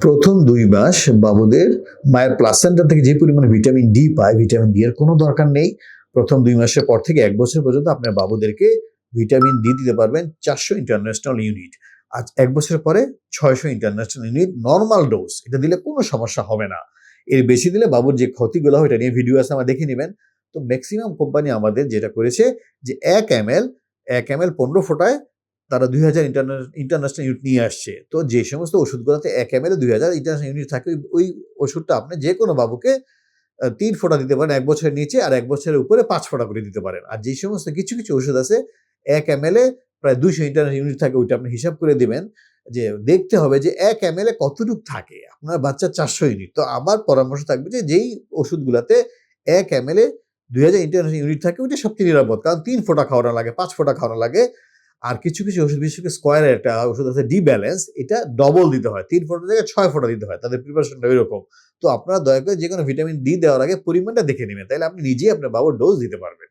প্রথম দুই মাস বাবুদের মায়ের প্লাসেন্টার থেকে যে পরিমাণে ভিটামিন ডি পায় ভিটামিন ডি এর কোনো দরকার নেই। প্রথম দুই মাসের পর থেকে এক বছর পর্যন্ত আপনার বাবুদেরকে ভিটামিন ডি দিতে পারবেন চারশো ইন্টারন্যাশনাল ইউনিট আজ এক বছর পরে ছয়শো ইন্টারন্যাশনাল ইউনিট নর্মাল ডোজ এটা দিলে কোনো সমস্যা হবে না। এর বেশি দিলে বাবুর যে ক্ষতিগুলো হয়, এটা নিয়ে ভিডিও আছে আমার দেখে নেবেন। তো ম্যাক্সিমাম কোম্পানি আমাদের যেটা করেছে যে এক এম এল এক এম এল পনেরো ফোটায় তারা দুই হাজার ইন্টারন্যাশনাল ইউনিট নিয়ে আসছে। তো যে সমস্ত ওষুধগুলোতে এক এম এল দুই হাজার ইন্টারন্যাশনাল ইউনিট থাকে, ওই- ওষুধটা আপনি যে কোনো বাবুকে তিন ফোঁটা দিতে পারেন এক বছরের নিচে আর এক বছরের উপরে পাঁচ ফোঁটা করে দিতে পারেন। আর যে সমস্ত কিছু কিছু ওষুধ আছে, এক এম এল প্রায় দুইশো ইন্টারন্যাশনাল ইউনিট থাকে, ওইটা আপনি হিসাব করে দিবেন যে দেখতে হবে যে এক এম এল কতটুকু থাকে। আপনার বাচ্চা চারশো ইউনিট তো আমার পরামর্শ থাকবে যে যেই ওষুধগুলোতে এক এম এল দুই হাজার ইন্টারন্যাশনাল ইউনিট থাকে, ওইটা সবচেয়ে নিরাপদ। কারণ তিন ফোঁটা খাওয়ানো লাগে, পাঁচ ফোঁটা খাওয়ানো লাগে আর কিছু কিছু ওষুধ, বিশেষ করে স্কোয়ারের একটা ওষুধ আছে ডি ব্যালেন্স এটা ডবল দিতে হয়। তিন ফোটা থেকে ছয় ফোটা দিতে হয়, তাদের প্রিপারেশনটা এরকম তো আপনারা দয়া করে যে কোনো ভিটামিন ডি দেওয়ার আগে পরিমাণটা দেখে নেবেন, তাহলে আপনি নিজেই আপনার বাবুর ডোজ দিতে পারবেন।